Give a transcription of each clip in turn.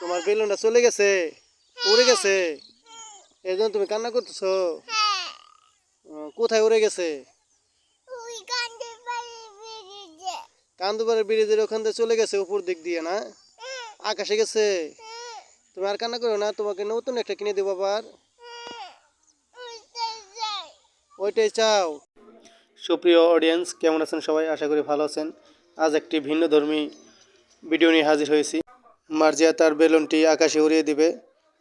তোমার বেলুনটা চলে গেছে উড়ে গেছে। এই জন্য তুমি কান্না করতেছো? কোথায় উড়ে গেছে? কান্দুবারের ব্রিজের ওখান থেকে চলে গেছে উপর দিক দিয়ে না? আকাশে গেছে। তুমি আর কান্না করো না তোমাকে নতুন একটা কিনে দেবো আবার। ওইটাই চাও। সুপ্রিয় অডিয়েন্স কেমন আছেন সবাই? আশা করি ভালো আছেন। আজ একটি ভিন্ন ধর্মী ভিডিও নিয়ে হাজির হয়েছি। মার্জিয়া তার বেলুনটি আকাশে উড়িয়ে দিবে।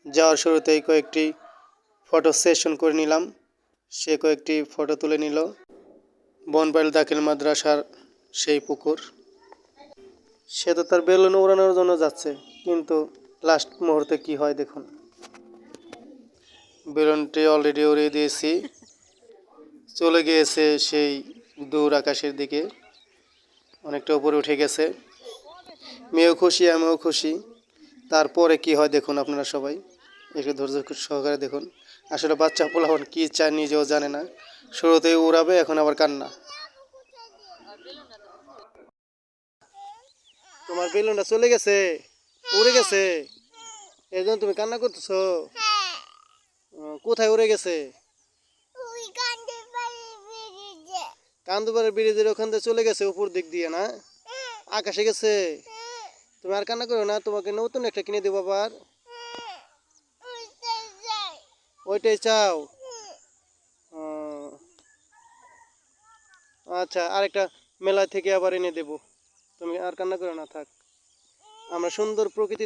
যাওয়ার শুরুতেই কয়েকটি ফটো সেশন করে নিলাম। সে কয়েকটি ফটো তুলে নিল। বনপাইল দাখিল মাদ্রাসার সেই পুকুর। সে তো তার বেলুন উড়ানোর জন্য যাচ্ছে, কিন্তু লাস্ট মুহূর্তে কি হয় দেখুন। বেলুনটি অলরেডি উড়িয়ে দিয়েছি। চলে গিয়েছে সেই দূর আকাশের দিকে। অনেকটা উপরে উঠে গেছে। মেয়েও খুশি আমিও খুশি। তারপরে কি হয় দেখুন আপনারা সবাই। একটু ধৈর্য সহকারে দেখুন। আসলে বাচ্চা পোলাহন কি চায় নিজেও জানে না। শুরুতেই উড়াবে এখন আবার কান্না। তোমার বেলুনটা চলে গেছে উড়ে গেছে। এই জন্য তুমি কান্না করতেছো? হ্যাঁ কোথায় উড়ে গেছে? কান্দুবারের ব্রিজের ওখান থেকে চলে গেছে উপর দিক দিয়ে না? আকাশে গেছে? তুমি আর কান্না করো না, তোমাকে নতুন একটা কিনে দেবো আবার। ওইটাই চাও? আচ্ছা আরেকটা মেলা থেকে আবার এনে দেবো। তুমি আর কান্না করো না, থাক। আমরা সুন্দর প্রকৃতি